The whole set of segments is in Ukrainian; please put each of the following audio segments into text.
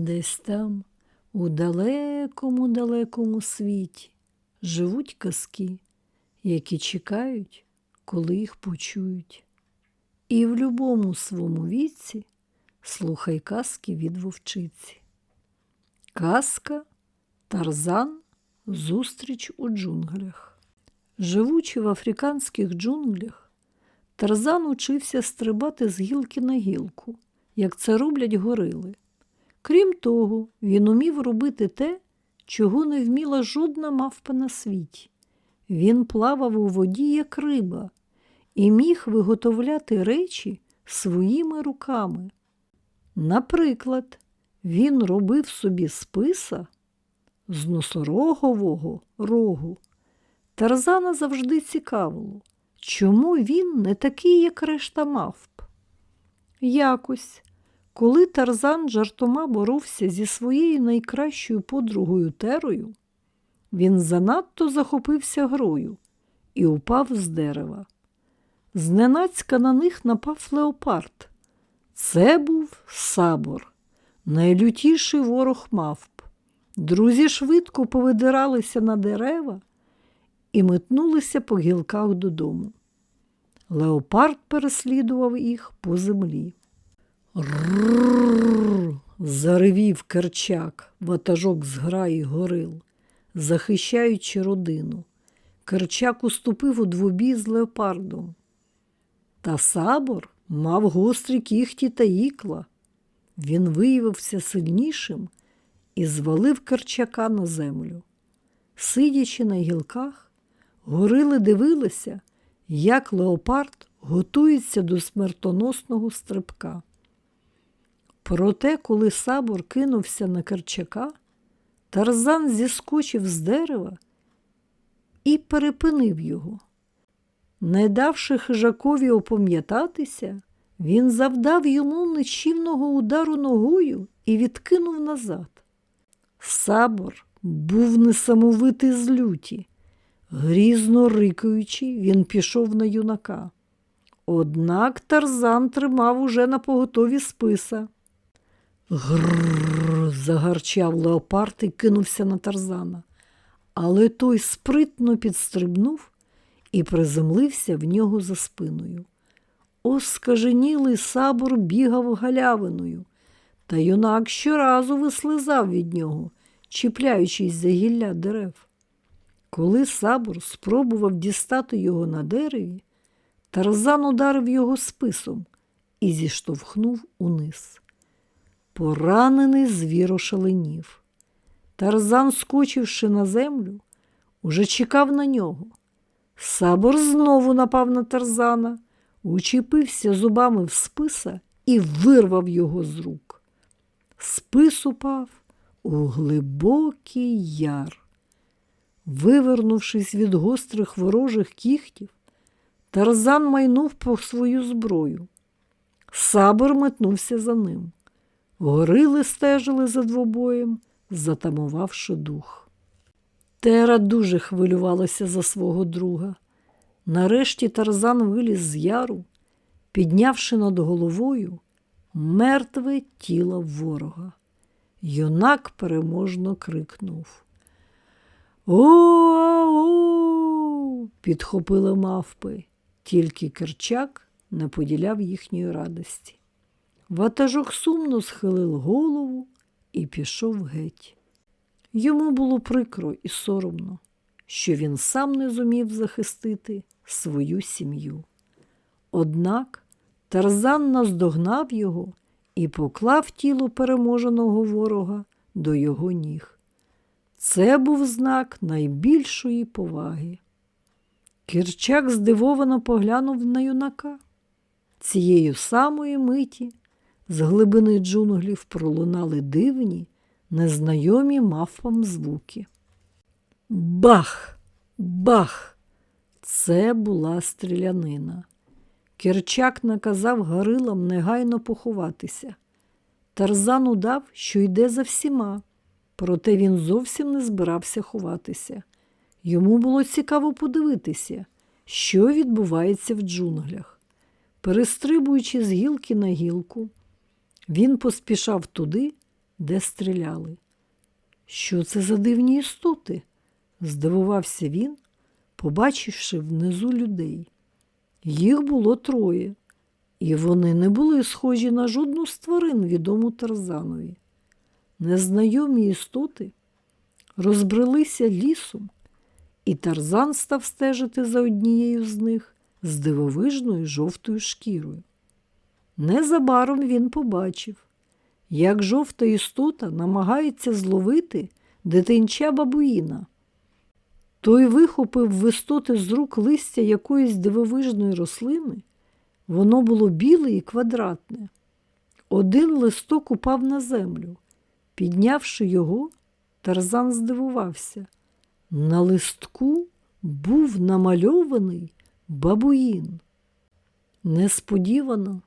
Десь там, у далекому далекому світі, живуть казки, які чекають, коли їх почують. І в любому свому віці слухай казки від вовчиці. Казка Тарзан Зустріч у джунглях. Живучи в африканських джунглях, Тарзан учився стрибати з гілки на гілку, як це роблять горили. Крім того, він умів робити те, чого не вміла жодна мавпа на світі. Він плавав у воді, як риба, і міг виготовляти речі своїми руками. Наприклад, він робив собі списа з носорогового рогу. Тарзана завжди цікавило, чому він не такий, як решта мавп. Якось, коли Тарзан жартома боровся зі своєю найкращою подругою Терою, він занадто захопився грою і упав з дерева. Зненацька на них напав леопард. Це був сабор, найлютіший ворог мавп. Друзі швидко повидиралися на дерева і метнулися по гілках додому. Леопард переслідував їх по землі. Рррррр, заревів Керчак, ватажок з граї горил, захищаючи родину. Керчак уступив у двобій з леопардом. Та сабор мав гострі кіхті та ікла. Він виявився сильнішим і звалив Керчака на землю. Сидячи на гілках, горили дивилися, як леопард готується до смертоносного стрибка. Проте, коли сабор кинувся на Керчака, Тарзан зіскочив з дерева і перепинив його. Не давши хижакові опам'ятатися, він завдав йому нечівного удару ногою і відкинув назад. Сабор був несамовитий з люті. Грізно рикаючи, він пішов на юнака. Однак Тарзан тримав уже на поготові списа. Грррр, загарчав леопард і кинувся на Тарзана. Але той спритно підстрибнув і приземлився в нього за спиною. Оскаженілий сабор бігав галявиною, та юнак щоразу вислизав від нього, чіпляючись за гілля дерев. Коли сабор спробував дістати його на дереві, Тарзан ударив його списом і зіштовхнув униз. Поранений звір ошаленів. Тарзан, скочивши на землю, уже чекав на нього. Сабор знову напав на Тарзана, учепився зубами в списа і вирвав його з рук. Спис упав у глибокий яр. Вивернувшись від гострих ворожих кіхтів, Тарзан майнув по свою зброю. Сабор метнувся за ним. Горили стежили за двобоєм, затамувавши дух. Тера дуже хвилювалася за свого друга. Нарешті Тарзан виліз з яру, піднявши над головою мертве тіло ворога. Юнак переможно крикнув. О, підхопили мавпи, тільки Керчак не поділяв їхньої радості. Ватажок сумно схилив голову і пішов геть. Йому було прикро і соромно, що він сам не зумів захистити свою сім'ю. Однак Тарзан наздогнав його і поклав тіло переможеного ворога до його ніг. Це був знак найбільшої поваги. Кірчак здивовано поглянув на юнака. Цієї самої миті з глибини джунглів пролунали дивні, незнайомі мавпам звуки. Бах! Бах! Це була стрілянина. Кірчак наказав горилам негайно поховатися. Тарзан удав, що йде за всіма, проте він зовсім не збирався ховатися. Йому було цікаво подивитися, що відбувається в джунглях. Перестрибуючи з гілки на гілку, він поспішав туди, де стріляли. Що це за дивні істоти? здивувався він, побачивши внизу людей. Їх було троє, і вони не були схожі на жодну з тварин, відому Тарзанові. Незнайомі істоти розбрелися лісом, і Тарзан став стежити за однією з них з дивовижною жовтою шкірою. Незабаром він побачив, як жовта істота намагається зловити дитинча бабуїна. Той вихопив в істоти з рук листя якоїсь дивовижної рослини. Воно було біле і квадратне. Один листок упав на землю. Піднявши його, Тарзан здивувався. На листку був намальований бабуїн. Несподівано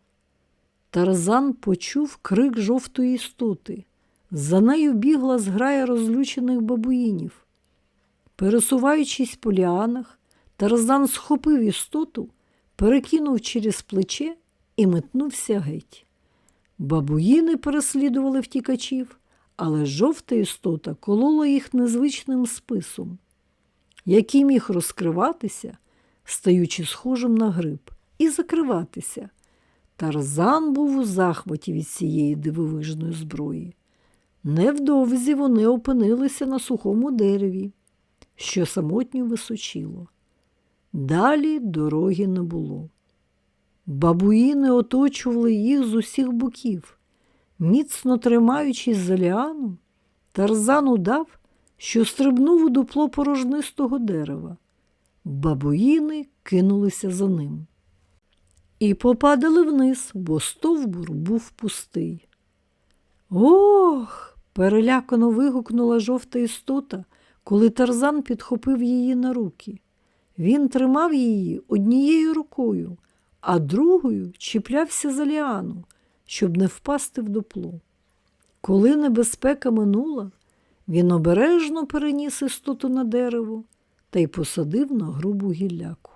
Тарзан почув крик жовтої істоти. За нею бігла зграя розлючених бабуїнів. Пересуваючись по ліанах, Тарзан схопив істоту, перекинув через плече і метнувся геть. Бабуїни переслідували втікачів, але жовта істота колола їх незвичним списом, який міг розкриватися, стаючи схожим на гриб, і закриватися. Тарзан був у захваті від цієї дивовижної зброї. Невдовзі вони опинилися на сухому дереві, що самотньо височило. Далі дороги не було. Бабуїни оточували їх з усіх боків. Міцно тримаючись за ліану, Тарзан удав, що стрибнув у дупло порожнистого дерева. Бабуїни кинулися за ним. І попадали вниз, бо стовбур був пустий. Ох! перелякано вигукнула жовта істота, коли Тарзан підхопив її на руки. Він тримав її однією рукою, а другою чіплявся за ліану, щоб не впасти в дупло. Коли небезпека минула, він обережно переніс істоту на дерево та й посадив на грубу гілляку.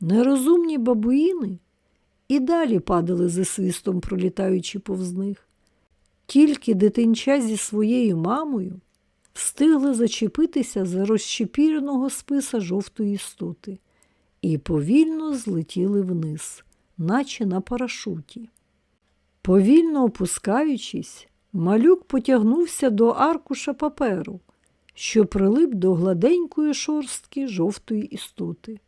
Нерозумні бабуїни і далі падали за свистом, пролітаючи повз них. Тільки дитинча зі своєю мамою встигли зачепитися за розщепіреного списа жовтої істоти і повільно злетіли вниз, наче на парашуті. Повільно опускаючись, малюк потягнувся до аркуша паперу, що прилип до гладенької шорстки жовтої істоти.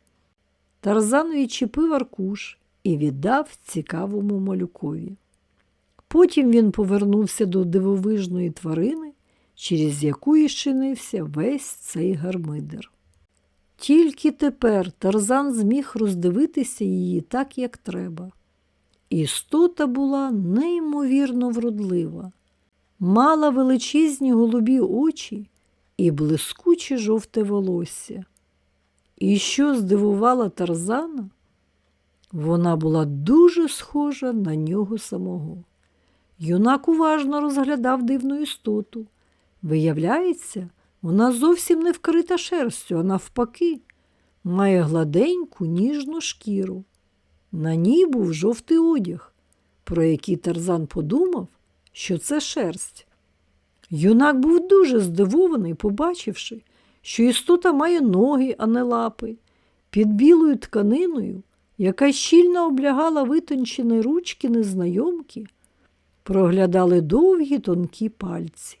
Тарзан відчепив аркуш і віддав цікавому малюкові. Потім він повернувся до дивовижної тварини, через яку і щинився весь цей гармидер. Тільки тепер Тарзан зміг роздивитися її так, як треба. Істота була неймовірно вродлива, мала величезні голубі очі і блискуче жовте волосся. І що здивувало Тарзана, вона була дуже схожа на нього самого. Юнак уважно розглядав дивну істоту. Виявляється, вона зовсім не вкрита шерстю, а навпаки, має гладеньку ніжну шкіру. На ній був жовтий одяг, про який Тарзан подумав, що це шерсть. Юнак був дуже здивований, побачивши, що істота має ноги, а не лапи, під білою тканиною, яка щільно облягала витончені ручки незнайомки, проглядали довгі тонкі пальці.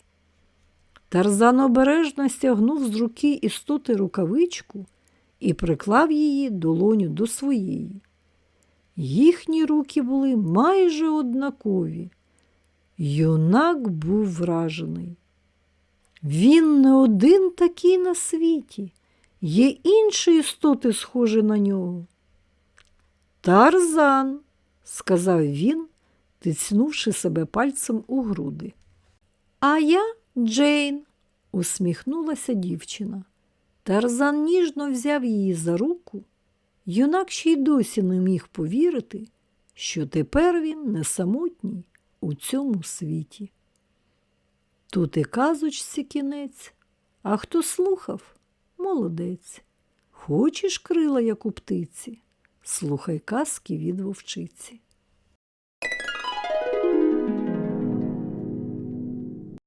Тарзан обережно стягнув з руки істоти рукавичку і приклав її долоню до своєї. Їхні руки були майже однакові. Юнак був вражений. Він не один такий на світі, є інші істоти, схожі на нього. Тарзан, сказав він, тицнувши себе пальцем у груди. А я Джейн, усміхнулася дівчина. Тарзан ніжно взяв її за руку. Юнак ще й досі не міг повірити, що тепер він не самотній у цьому світі. Тут і казочці кінець, а хто слухав молодець. Хочеш крила, як у птиці, слухай казки від вовчиці.